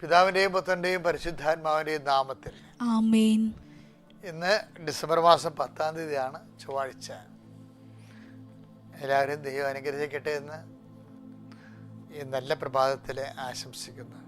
പിതാവിന്റെയും പുത്രന്റെയും പരിശുദ്ധാത്മാവിന്റെയും നാമത്തിൽ. ആമേൻ. ഇന്ന് ഡിസംബർ മാസം പത്താം തീയതിയാണ് ചൊവ്വാഴ്ച. എല്ലാവരും ദൈവം അനുഗ്രഹിക്കട്ടെ എന്ന് ഈ നല്ല പ്രഭാതത്തിൽ ആശംസിക്കുന്നു.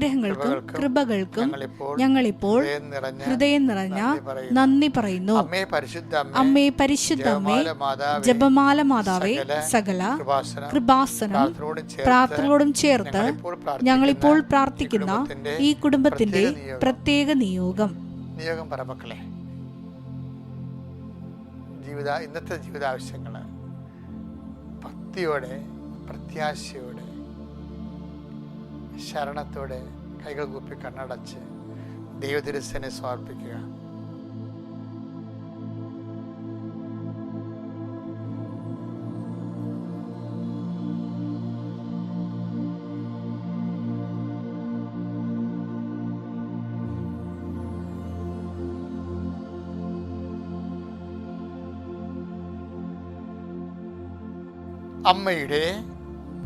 അനുഗ്രഹങ്ങൾക്കും കൃപകൾക്കും ഞങ്ങളിപ്പോൾ ഹൃദയം നിറഞ്ഞ നന്ദി പറയുന്നു. അമ്മേ പരിശുദ്ധ അമ്മേ അമ്മേ പരിശുദ്ധമ്മേ ജപമാല മാതാവേ സകല കൃപാസനം പ്രാർത്ഥനയോടും ചേർത്ത് പ്രാർത്ഥനകളോടും ചേർത്ത് ഞങ്ങളിപ്പോൾ പ്രാർത്ഥിക്കുന്ന ഈ കുടുംബത്തിന്റെ പ്രത്യേക നിയോഗം. നിയോഗം. പറമക്കളെ. ജീവിത ഇന്നത്തെ ജീവിതാവശ്യങ്ങൾ ഭക്തിയോടെ പ്രത്യാശയോടെ ശരണത്തോടെ കൈകൾ കൂപ്പി കണ്ണടച്ച് ദൈവതിരുസനെ സമർപ്പിക്കുക അമ്മയുടെ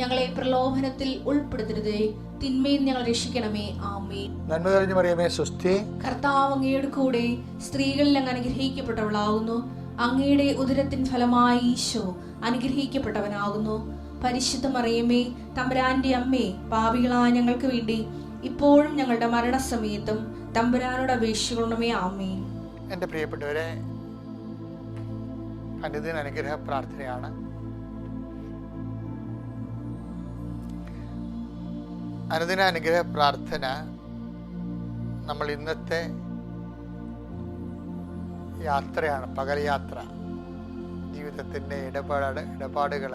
ഞങ്ങളെ പ്രലോഭനത്തിൽ ഉൾപ്പെടുത്തരുതേ. തിന്മയിൽ ഞങ്ങൾ രക്ഷിക്കണമേ. ആമേ നന്മ തെളിഞ്ഞു മറിയമേ സ്വസ്തി. കർത്താവ് അങ്ങയുടെ കൂടെ സ്ത്രീകളിൽ അങ്ങ് അനുഗ്രഹിക്കപ്പെട്ടവളാകുന്നു. അങ്ങയുടെ ഉദരത്തിൻ ഫലമായി ഈശോ അനുഗ്രഹിക്കപ്പെട്ടവനാകുന്നു. പരിശുദ്ധ മറിയമേ തമ്പുരാന്റെ അമ്മേ പാപികളായ ഞങ്ങൾക്ക് വേണ്ടി ഇപ്പോഴും ഞങ്ങളുടെ മരണസമയത്തും തമ്പുരാനോട് അപേക്ഷിക്കണമേ. ആമേ എന്റെ പ്രിയപ്പെട്ടവരെ അനുദിന അനുഗ്രഹ പ്രാർത്ഥനയാണ് അനുദിന അനുഗ്രഹ പ്രാർത്ഥന നമ്മൾ ഇന്നത്തെ യാത്രയാണ് പകൽ യാത്ര. ജീവിതത്തിന്റെ ഇടപാട് ഇടപാടുകൾ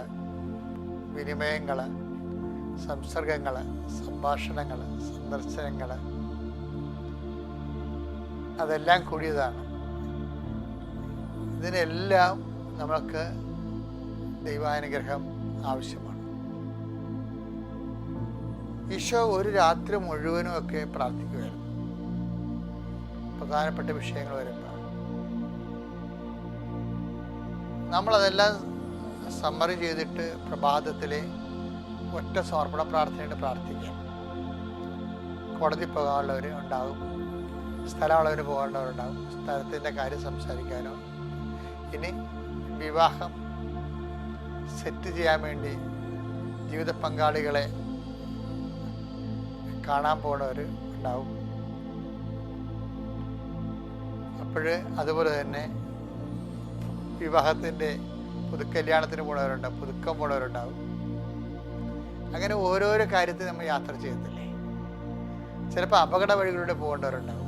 വിനിമയങ്ങൾ സംസർഗങ്ങൾ സംഭാഷണങ്ങൾ സന്ദർശനങ്ങൾ അതെല്ലാം കൂടിയതാണ്. ഇതിനെല്ലാം നമുക്ക് ദൈവാനുഗ്രഹം ആവശ്യമാണ്. ഈശോ ഒരു രാത്രി മുഴുവനും ഒക്കെ പ്രാർത്ഥിക്കുമായിരുന്നു പ്രധാനപ്പെട്ട വിഷയങ്ങൾ വരുമ്പോൾ നമ്മളതെല്ലാം സമ്മറി ചെയ്തിട്ട് പ്രഭാതത്തിലെ ഒറ്റ സമർപ്പണ പ്രാർത്ഥനയായിട്ട് പ്രാർത്ഥിക്കാം കോടതി പോകാനുള്ളവർ ഉണ്ടാകും സ്ഥലമുള്ളവർ പോകാനുള്ളവരുണ്ടാകും സ്ഥലത്തിന്റെ കാര്യം സംസാരിക്കാനോ. ഇനി വിവാഹം സെറ്റ് ചെയ്യാൻ വേണ്ടി ജീവിത പങ്കാളികളെ കാണാൻ പോണവർ ഉണ്ടാവും. അപ്പോൾ അതുപോലെ തന്നെ വിവാഹത്തിന്റെ പുതുക്കല്യാണത്തിന് പോണവരുണ്ടാവും പുതുക്കം പോണവരുണ്ടാവും. അങ്ങനെ ഓരോരോ കാര്യത്തിൽ നമ്മൾ യാത്ര ചെയ്യത്തില്ലേ? ചിലപ്പോൾ അപകട വഴികളിലൂടെ പോകേണ്ടവരുണ്ടാവും.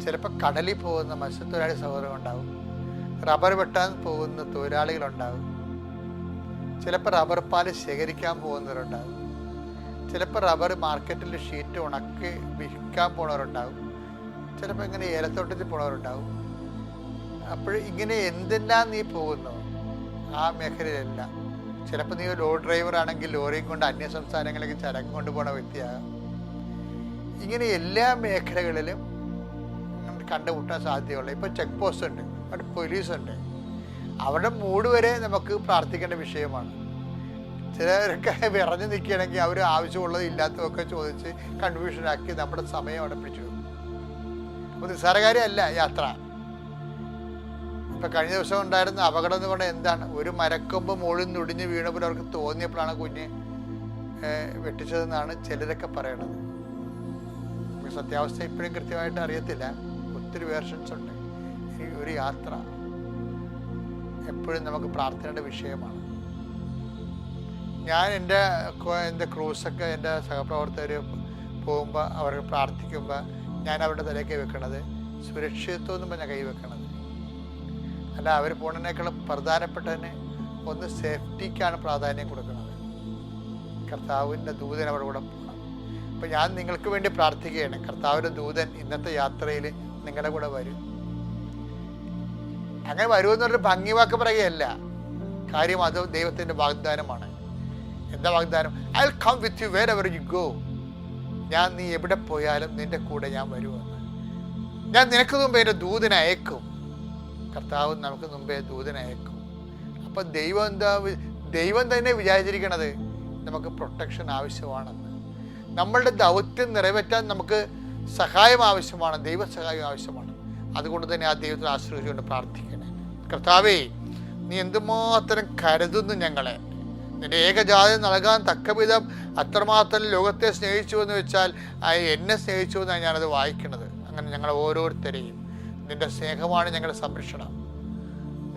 ചിലപ്പോൾ കടലിൽ പോകുന്ന മത്സ്യത്തൊഴിലാളി സൗഹൃദം ഉണ്ടാവും. റബ്ബർ വെട്ടാൻ പോകുന്ന തൊഴിലാളികളുണ്ടാവും. ചിലപ്പോൾ റബ്ബർ പാൽ ശേഖരിക്കാൻ പോകുന്നവരുണ്ടാവും. ചിലപ്പോൾ റബ്ബർ മാർക്കറ്റിൽ ഷീറ്റ് ഉണക്കി വിൽക്കാൻ പോണവരുണ്ടാവും. ചിലപ്പോൾ ഇങ്ങനെ ഏലത്തോട്ടത്തിൽ പോണവരുണ്ടാവും. അപ്പോൾ ഇങ്ങനെ എന്തെല്ലാം നീ പോകുന്നു? ആ മേഖലയിലെല്ലാം. ചിലപ്പോൾ നീ ലോറി ഡ്രൈവർ ആണെങ്കിൽ ലോറിയും കൊണ്ട് അന്യ സംസ്ഥാനങ്ങളിലേക്ക് ചരക്ക് കൊണ്ടുപോകുന്ന വ്യക്തിയാകാം ഇങ്ങനെ എല്ലാ മേഖലകളിലും കണ്ടുമുട്ടാൻ സാധ്യതയുള്ള. ഇപ്പോൾ ചെക്ക് പോസ്റ്റ് ഉണ്ട് അവിടെ പോലീസുണ്ട് അവരുടെ മൂഡ് വരെ നമുക്ക് പ്രാർത്ഥിക്കേണ്ട വിഷയമാണ്. ചിലരൊക്കെ വിറഞ്ഞു നിൽക്കുകയാണെങ്കിൽ അവർ ആവശ്യമുള്ളത് ഇല്ലാത്തതൊക്കെ ചോദിച്ച് കൺഫ്യൂഷനാക്കി നമ്മുടെ സമയം അവിടെ പിടിച്ചു അപ്പോൾ നിസ്സാരകാര്യമല്ല യാത്ര. ഇപ്പം കഴിഞ്ഞ ദിവസം ഉണ്ടായിരുന്ന അപകടം എന്ന് പറഞ്ഞാൽ എന്താണ്? ഒരു മരക്കൊമ്പ് മുകളിൽ നിന്ന് വീണപ്പോൾ അവർക്ക് തോന്നിയപ്പോഴാണ് കുഞ്ഞ് വെട്ടിച്ചതെന്നാണ് ചിലരൊക്കെ പറയണത്. സത്യാവസ്ഥ ഇപ്പോഴും കൃത്യമായിട്ട് അറിയത്തില്ല. ഒത്തിരി വേർഷൻസ് ഉണ്ട്. ഒരു യാത്ര എപ്പോഴും നമുക്ക് പ്രാർത്ഥനയുടെ വിഷയമാണ്. ഞാൻ എന്റെ എന്റെ ക്രൂസൊക്കെ എന്റെ സഹപ്രവർത്തകർ പോകുമ്പോൾ അവർ പ്രാർത്ഥിക്കുമ്പോൾ ഞാൻ അവരുടെ തലയ്ക്ക് വെക്കണത്. സുരക്ഷിതത്വം എന്ന് പറഞ്ഞാൽ കൈ വെക്കണത്. അല്ല അവർ പോണതിനേക്കാളും പ്രധാനപ്പെട്ടതിന് ഒന്ന് സേഫ്റ്റിക്കാണ് പ്രാധാന്യം കൊടുക്കുന്നത് കർത്താവിന്റെ ദൂതൻ അവിടെ കൂടെ പോകണം അപ്പം ഞാൻ നിങ്ങൾക്ക് വേണ്ടി പ്രാർത്ഥിക്കുകയാണ്. കർത്താവിന്റെ ദൂതൻ ഇന്നത്തെ യാത്രയിൽ നിങ്ങളുടെ കൂടെ വരും. അങ്ങനെ വരുമെന്നൊരു ഭംഗിവാക്ക് ഭംഗി വാക്ക് പറയുകയല്ല. കാര്യം അത് ദൈവത്തിന്റെ വാഗ്ദാനമാണ്. എന്താ വാഗ്ദാനം? I will come with you wherever you go ഞാൻ നീ എവിടെ പോയാലും നിന്റെ കൂടെ ഞാൻ വരുമെന്ന്. ഞാൻ നിനക്ക് മുമ്പേ എന്റെ ദൂതനെ അയക്കും. കർത്താവ് നമുക്ക് മുമ്പേ ദൂതനെ അയക്കും. അപ്പം ദൈവം എന്താ ദൈവം തന്നെ വിചാരിച്ചിരിക്കണത്? നമുക്ക് പ്രൊട്ടക്ഷൻ ആവശ്യമാണെന്ന്. നമ്മളുടെ ദൗത്യം നിറവേറ്റാൻ നമുക്ക് സഹായം ആവശ്യമാണ് ദൈവ സഹായം ആവശ്യമാണ്. അതുകൊണ്ട് തന്നെ ആ ദൈവത്തിൽ ആശ്രയിച്ചുകൊണ്ട് പ്രാർത്ഥിക്കണേ. കർത്താവേ നീ എന്തുമാത്രം കരുതുന്നു ഞങ്ങളെ? നിന്റെ ഏകജാതി നൽകാൻ തക്ക വിധം അത്രമാത്രം ലോകത്തെ സ്നേഹിച്ചു എന്ന് വെച്ചാൽ എന്നെ സ്നേഹിച്ചു എന്നാണ് ഞാനത് വായിക്കുന്നത്. അങ്ങനെ ഞങ്ങൾ ഓരോരുത്തരെയും നിന്റെ സ്നേഹമാണ് ഞങ്ങളുടെ സംരക്ഷണം.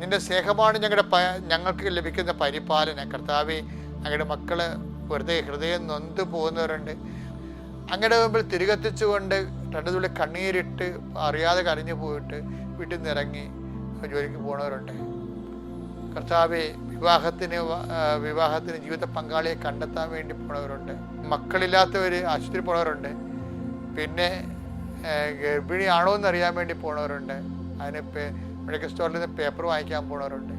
നിന്റെ സ്നേഹമാണ് ഞങ്ങളുടെ ഞങ്ങൾക്ക് ലഭിക്കുന്ന പരിപാലന. കർത്താവെ അങ്ങയുടെ മക്കൾ വെറുതെ ഹൃദയം നൊന്ത് പോകുന്നവരുണ്ട്. അങ്ങയുടെ മുമ്പിൽ തിരികെത്തിച്ചുകൊണ്ട് രണ്ടു തുള്ളി കണ്ണീരിട്ട് അറിയാതെ കരഞ്ഞു പോയിട്ട് വീട്ടിൽ നിന്ന് ഇറങ്ങി ജോലിക്ക് പോണവരുണ്ട്. കർത്താവെ വിവാഹത്തിന് വിവാഹത്തിന് ജീവിത പങ്കാളിയെ കണ്ടെത്താൻ വേണ്ടി പോണവരുണ്ട്. മക്കളില്ലാത്തവർ ആശുപത്രി പോണവരുണ്ട്. പിന്നെ ഗർഭിണി എന്ന് അറിയാൻ വേണ്ടി പോണവരുണ്ട്. അതിന് മെഡിക്കൽ സ്റ്റോറിൽ നിന്ന് പേപ്പർ വാങ്ങിക്കാൻ പോണവരുണ്ട്.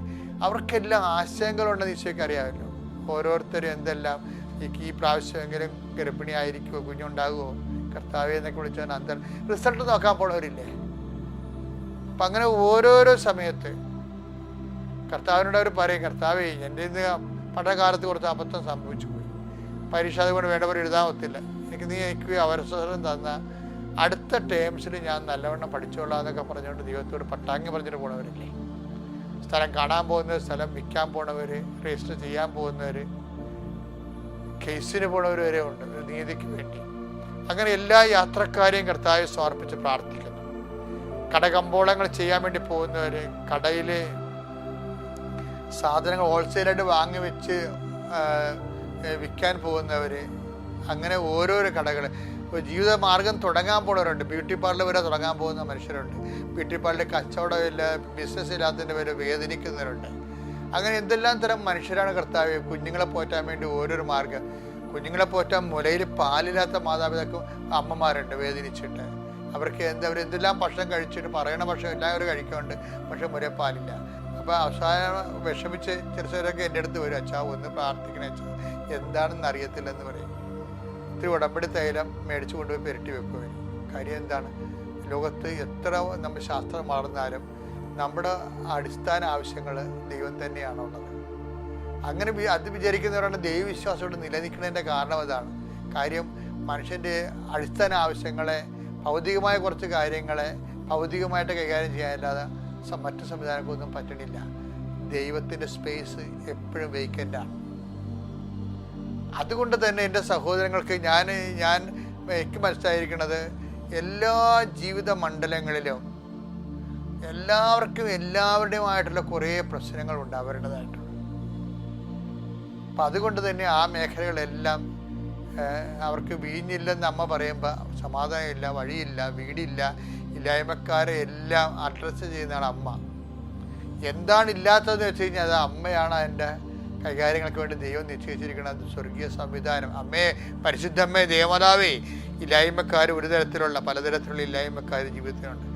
അവർക്കെല്ലാം ആശയങ്ങളുണ്ടെന്ന് ഈശോയ്ക്ക് അറിയാമല്ലോ. ഓരോരുത്തരും എന്തെല്ലാം ഈ ഈ പ്രാവശ്യമെങ്കിലും ഗർഭിണിയായിരിക്കുമോ കുഞ്ഞുണ്ടാകുമോ കർത്താവെ എന്നൊക്കെ വിളിച്ചാൽ അന്തർ റിസൾട്ട് നോക്കാൻ പോണവരില്ലേ? അപ്പം അങ്ങനെ ഓരോരോ സമയത്ത് കർത്താവിനോട് അവർ പറയും കർത്താവേ എന്റെ ഇന്ന് പഠനകാലത്ത് കുറച്ച് അബദ്ധം സംഭവിച്ചു പോയി. പരീക്ഷ അതുകൊണ്ട് വേണ്ടവർ എഴുതാൻ ഒത്തില്ല. എനിക്ക് നീ എനിക്ക് അവസരം തന്ന അടുത്ത ടേംസിൽ ഞാൻ നല്ലവണ്ണം പഠിച്ചോളാം എന്നൊക്കെ പറഞ്ഞുകൊണ്ട് ദൈവത്തോട് പട്ടാങ്ങി പറഞ്ഞിട്ട് പോണവരില്ലേ? സ്ഥലം കാണാൻ പോകുന്നവർ സ്ഥലം വിൽക്കാൻ പോണവർ രജിസ്റ്റർ ചെയ്യാൻ പോകുന്നവർ കേസിന് പോണവർ വരെ ഉണ്ട്. നീതിക്ക് വേണ്ടി. അങ്ങനെ എല്ലാ യാത്രക്കാരെയും കർത്താവ് സമർപ്പിച്ച് പ്രാർത്ഥിക്കുന്നു. കടകമ്പോളങ്ങൾ ചെയ്യാൻ വേണ്ടി പോകുന്നവർ കടയിൽ സാധനങ്ങൾ ഹോൾസെയിലായിട്ട് വാങ്ങി വെച്ച് വിൽക്കാൻ പോകുന്നവർ അങ്ങനെ ഓരോരോ കടകൾ ജീവിത മാർഗം തുടങ്ങാൻ പോണവരുണ്ട്. ബ്യൂട്ടി പാർലർ വരെ തുടങ്ങാൻ പോകുന്ന മനുഷ്യരുണ്ട്. ബ്യൂട്ടി പാർലറിൽ കച്ചവടമില്ല ബിസിനസ് ഇല്ലാത്തതിന്റെ പേര് വേദനിക്കുന്നവരുണ്ട്. അങ്ങനെ എന്തെല്ലാം തരം മനുഷ്യരാണ് കർത്താവ്? കുഞ്ഞുങ്ങളെ പോറ്റാൻ വേണ്ടി ഓരോരോ മാർഗം. കുഞ്ഞുങ്ങളെ പോറ്റാൻ മുലയിൽ പാലില്ലാത്ത മാതാപിതാക്കൾ അമ്മമാരുണ്ട് വേദനിച്ചിട്ട്. അവർക്ക് എന്താ അവർ എന്തെല്ലാം ഭക്ഷണം കഴിച്ചിട്ട് പറയണ ഭക്ഷണം എല്ലാവരും കഴിക്കുന്നുണ്ട് പക്ഷെ മുലയിൽ പാലില്ല. അപ്പോൾ അവസാനം വിഷമിച്ച് ചെറുച്ചവരൊക്കെ എന്റെ അടുത്ത് വരും. അച്ഛാ ഒന്ന് പ്രാർത്ഥിക്കണേ അച്ഛാ. എന്താണെന്ന് അറിയത്തില്ലെന്ന് പറയും. ഇത്തിരി ഉടമ്പടി തൈലം മേടിച്ചു കൊണ്ടുപോയി പെരട്ടി വെക്കും കാര്യം എന്താണ്? ലോകത്ത് എത്ര നമ്മൾ ശാസ്ത്രം മാറുന്നാലും നമ്മുടെ അടിസ്ഥാന ആവശ്യങ്ങൾ ദൈവം തന്നെയാണുള്ളത് അങ്ങനെ അത് വിചാരിക്കുന്നവരാണ് ദൈവവിശ്വാസത്തോട് നിലനിൽക്കുന്നതിന്റെ കാരണം അതാണ്. കാര്യം മനുഷ്യന്റെ അടിസ്ഥാന ആവശ്യങ്ങളെ ഭൗതികമായ കുറച്ച് കാര്യങ്ങളെ ഭൗതികമായിട്ട് കൈകാര്യം ചെയ്യാനല്ലാതെ മറ്റു സംവിധാനങ്ങൾക്കൊന്നും പറ്റണില്ല. ദൈവത്തിന്റെ സ്പേസ് എപ്പോഴും വേക്കന്റാണ് അതുകൊണ്ട് തന്നെ എന്റെ സഹോദരങ്ങൾക്ക് ഞാൻ ഞാൻ എനിക്ക് മനസ്സിലായിരിക്കുന്നത് എല്ലാ ജീവിത മണ്ഡലങ്ങളിലും എല്ലാവർക്കും എല്ലാവരുടെയുമായിട്ടുള്ള കുറേ പ്രശ്നങ്ങൾ ഉണ്ടാവേണ്ടതായിട്ടുണ്ട് അപ്പം അതുകൊണ്ട് തന്നെ ആ മേഖലകളെല്ലാം അവർക്ക് വീഞ്ഞില്ലെന്ന് അമ്മ പറയുമ്പോൾ സമാധാനമില്ല വഴിയില്ല വീടില്ല ഇല്ലായ്മക്കാരെ എല്ലാം അഡ്രസ്സ് ചെയ്യുന്നതാണ് അമ്മ. എന്താണ് ഇല്ലാത്തതെന്ന് വെച്ച് കഴിഞ്ഞാൽ അത് അമ്മയാണ് അതിന്റെ കൈകാര്യങ്ങൾക്ക് വേണ്ടി ദൈവം നിശ്ചയിച്ചിരിക്കുന്നത്. സ്വർഗീയ സംവിധാനം. അമ്മേ പരിശുദ്ധമ്മേ ദേവതാവേ ഇല്ലായ്മക്കാർ ഒരു തരത്തിലുള്ള പലതരത്തിലുള്ള ഇല്ലായ്മക്കാർ ജീവിതത്തിലുണ്ട്.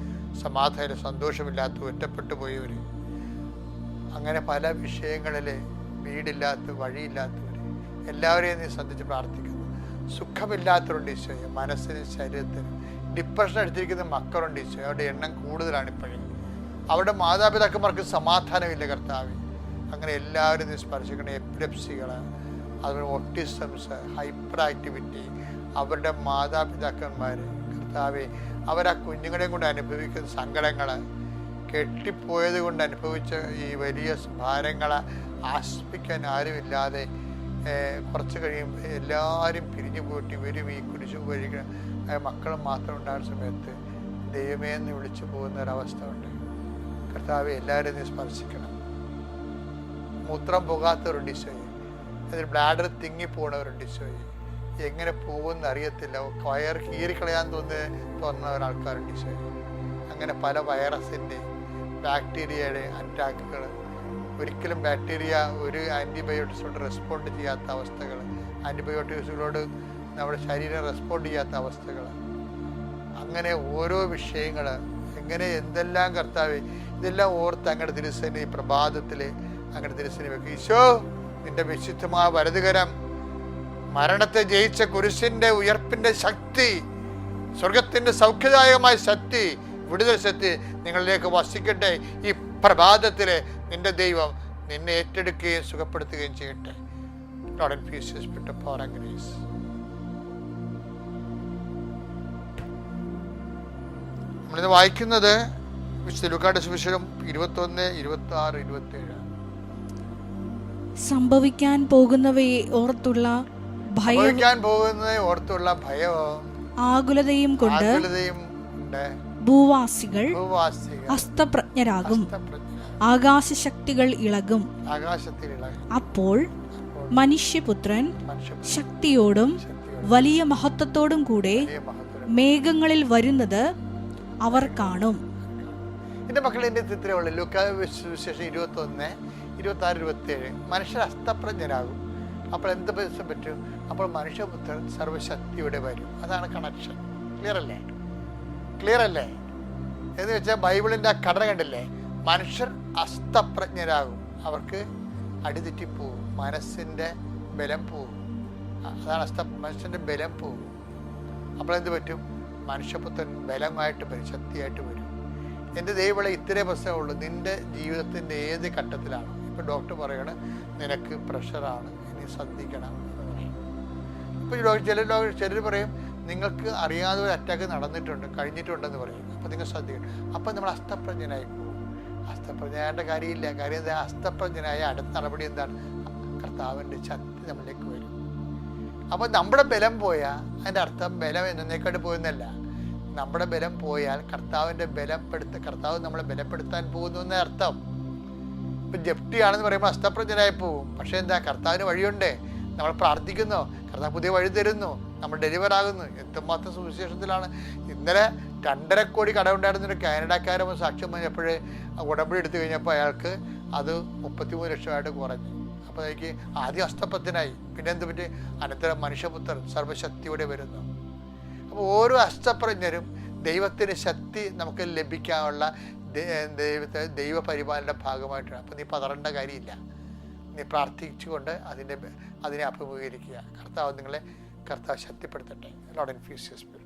സമാധാനം സന്തോഷമില്ലാത്ത ഒറ്റപ്പെട്ടു പോയവർ അങ്ങനെ പല വിഷയങ്ങളിൽ വീടില്ലാത്ത വഴിയില്ലാത്തവർ എല്ലാവരെയും നീ ശ്രദ്ധിച്ച് പ്രാർത്ഥിക്കുന്നു. സുഖമില്ലാത്തവരുണ്ട് ഈശോയെ. മനസ്സിനും ശരീരത്തിനും. ഡിപ്രഷൻ എടുത്തിരിക്കുന്ന മക്കളുണ്ട് ഈശോ അവരുടെ എണ്ണം കൂടുതലാണ് ഇപ്പോഴും. അവരുടെ മാതാപിതാക്കന്മാർക്ക് സമാധാനമില്ല കർത്താവ്. അങ്ങനെ എല്ലാവരും സ്പർശിക്കണം എപ്പിലപ്സികൾ അതുപോലെ ഓട്ടിസംസ് ഹൈപ്പർ ആക്ടിവിറ്റി അവരുടെ മാതാപിതാക്കന്മാർ കർത്താവെ അവരാ കുഞ്ഞുങ്ങളെയും കൊണ്ട് അനുഭവിക്കുന്ന സങ്കടങ്ങൾ കെട്ടിപ്പോയത് കൊണ്ട് അനുഭവിച്ച ഈ വലിയ ഭാരങ്ങളെ ആസ്പിക്കാൻ ആരുമില്ലാതെ കുറച്ച് കഴിയുമ്പോൾ എല്ലാവരും പിരിഞ്ഞു പോയിട്ട് ഇവരും ഈ കുരിശു കഴിക്കുന്ന മക്കളും മാത്രം ഉണ്ടാകുന്ന സമയത്ത് ദൈവമേ എന്ന് വിളിച്ചു പോകുന്ന ഒരവസ്ഥ ഉണ്ട്. കർത്താവ് എല്ലാവരും സ്പർശിക്കണം. മൂത്രം പോകാത്തവരുണ്ട് ഈശോയെ. അതിൽ ബ്ലാഡർ തിങ്ങിപ്പോണവരുണ്ട് ഈശോയെ. എങ്ങനെ പോകുമെന്ന് അറിയത്തില്ല. വയർ കീറിക്കളയാൻ തോന്നുന്ന തോന്നുന്ന ഒരാൾക്കാരുണ്ട് ഈശോയെ. അങ്ങനെ പല വൈറസിന്റെ ബാക്ടീരിയയുടെ അറ്റാക്കുകൾ ഒരിക്കലും ബാക്ടീരിയ ഒരു ആന്റിബയോട്ടിക്സിനോട് റെസ്പോണ്ട് ചെയ്യാത്ത അവസ്ഥകൾ ആന്റിബയോട്ടിക്സുകളോട് നമ്മുടെ ശരീരം റെസ്പോണ്ട് ചെയ്യാത്ത അവസ്ഥകൾ. അങ്ങനെ ഓരോ വിഷയങ്ങൾ എങ്ങനെ എന്തെല്ലാം കർത്താവ് ഇതെല്ലാം ഓർത്ത് അങ്ങയുടെ തിരുസേന ഈ പ്രഭാതത്തിൽ അങ്ങയുടെ തിരുസേന വെക്കും. ഈശോ നിന്റെ വിശുദ്ധമായ വലതുകരം മരണത്തെ ജയിച്ച കുരിശിന്റെ ഉയർപ്പിന്റെ ശക്തി സ്വർഗത്തിന്റെ സൗഖ്യദായകമായ ശക്തി വിടുതൽ ശക്തി നിങ്ങളിലേക്ക് വസിക്കട്ടെ. ഈ പ്രഭാതത്തിൽ നിന്റെ ദൈവം നിന്നെ ഏറ്റെടുക്കുകയും സുഖപ്പെടുത്തുകയും ചെയ്യട്ടെ. Lord, infuse your spirit of power and grace. നമ്മളിത് വായിക്കുന്നത് വിശുദ്ധ ലുക്കാട് സുവിശേഷം ഇരുപത്തൊന്ന് ഇരുപത്തി ആറ് ഇരുപത്തി ഏഴ് സംഭവിക്കാൻ പോകുന്നവയെ ഓർത്തുള്ള ഭയം പോകുന്നത് ഓർത്തുള്ള ഭയവും ആകുലതയും കൊണ്ട് ആകുലതയും ഉണ്ട്. ഭൂവാസികൾ അസ്തപ്രജ്ഞരാകും. ആകാശശക്തികൾ ഇളകും. അപ്പോൾ മനുഷ്യപുത്രൻ ശക്തിയോടും വലിയ മഹത്വത്തോടും കൂടെ മേഘങ്ങളിൽ വരുന്നത് അവർ കാണും. എന്റെ മക്കൾ എന്റെ ചിത്രമുള്ള ലുക്കാവിശേഷം ഇരുപത്തി ഒന്ന് ഇരുപത്തി ആറ് ഇരുപത്തി ഏഴ് മനുഷ്യർ അസ്തപ്രജ്ഞരാകും. അപ്പോൾ എന്ത് പറ്റും? അപ്പോൾ മനുഷ്യപുത്രൻ സർവശക്തിയുടെ വരും. അതാണ് കണക്ഷൻ ക്ലിയർ അല്ലേ? ക്ലിയർ അല്ലേ? എന്ന് വെച്ചാൽ ബൈബിളിന്റെ ആ ഘടന കണ്ടില്ലേ? മനുഷ്യർ അസ്തപ്രജ്ഞരാകും. അവർക്ക് അടിതെറ്റിപ്പോവും മനസ്സിന്റെ ബലം പോവും. അതാണ് അസ്ത മനുഷ്യന്റെ ബലം പോവും. അപ്പോൾ എന്ത് പറ്റും? മനുഷ്യപുത്രൻ ബലമായിട്ട് വരും ശക്തിയായിട്ട് വരും. എന്റെ ദൈവമുള്ള ഇത്രേ പ്രശ്നമുള്ളൂ നിന്റെ ജീവിതത്തിന്റെ ഏത് ഘട്ടത്തിലാണ്? ഇപ്പം ഡോക്ടർ പറയണ നിനക്ക് പ്രഷറാണ് ഇനി ശ്രദ്ധിക്കണം. എന്ന് ഡോക്ടർ ചില ഡോക്ടർ ചിലർ പറയും നിങ്ങൾക്ക് അറിയാതെ ഒരു അറ്റാക്ക് നടന്നിട്ടുണ്ട് കഴിഞ്ഞിട്ടുണ്ടെന്ന് പറയും. അപ്പോൾ നിങ്ങൾ ശ്രദ്ധിക്കണം. അപ്പം നമ്മൾ അസ്തപ്രജ്ഞനായി പോകും. അസ്തപ്രജ്ഞനായിട്ട് കാര്യമില്ല. കാര്യം എന്താ? അസ്തപ്രജ്ഞനായ അടുത്ത നടപടി എന്താണ്? കർത്താവിന്റെ ശക്തി നമ്മളിലേക്ക് വരും. അപ്പോൾ നമ്മുടെ ബലം പോയാൽ അതിന്റെ അർത്ഥം ബലം എന്നേക്കാട്ട് പോയെന്നല്ല. നമ്മുടെ ബലം പോയാൽ കർത്താവിന്റെ ബലപ്പെടുത്ത കർത്താവ് നമ്മളെ ബലപ്പെടുത്താൻ പോകുന്നു എന്ന അർത്ഥം. ഇപ്പം ജപ്തിയാണെന്ന് പറയുമ്പോൾ അസ്തപ്രജ്ഞനായി പോവും പക്ഷേ എന്താ? കർത്താവിന് വഴിയുണ്ട്. നമ്മൾ പ്രാർത്ഥിക്കുന്നു. കർത്താവ് പുതിയ വഴി തരുന്നു. നമ്മൾ ഡെലിവർ ആകുന്നു. എന്തുമാത്രം സുവിശേഷത്തിലാണ്. ഇന്നലെ രണ്ടര കോടി കടമുണ്ടായിരുന്ന ഒരു കാനഡക്കാരൻ സാക്ഷ്യം പറഞ്ഞപ്പോഴേ ഉടമ്പടി എടുത്തു കഴിഞ്ഞപ്പോൾ അയാൾക്ക് അത് മുപ്പത്തിമൂന്ന് ലക്ഷമായിട്ട് കുറഞ്ഞു. അപ്പോൾ എനിക്ക് ആദ്യം അസ്തപ്പത്തിനായി. പിന്നെ എന്ത് പറ്റി? അനന്തരം മനുഷ്യപുത്രൻ സർവശക്തിയോടെ വരുന്നു. അപ്പോൾ ഓരോ അസ്തപ്രജ്ഞരും ദൈവത്തിന് ശക്തി നമുക്ക് ലഭിക്കാനുള്ള ദൈവത്തെ ദൈവപരിപാലന ഭാഗമായിട്ടാണ്. അപ്പോൾ നീ പതറേണ്ട കാര്യമില്ല. നീ പ്രാർത്ഥിച്ചുകൊണ്ട് അതിന്റെ അതിനെ അഭിമുഖീകരിക്കുക. കർത്താവ് നിങ്ങളെ കർത്താവ് ശക്തിപ്പെടുത്തട്ടെ. Load infuse spirit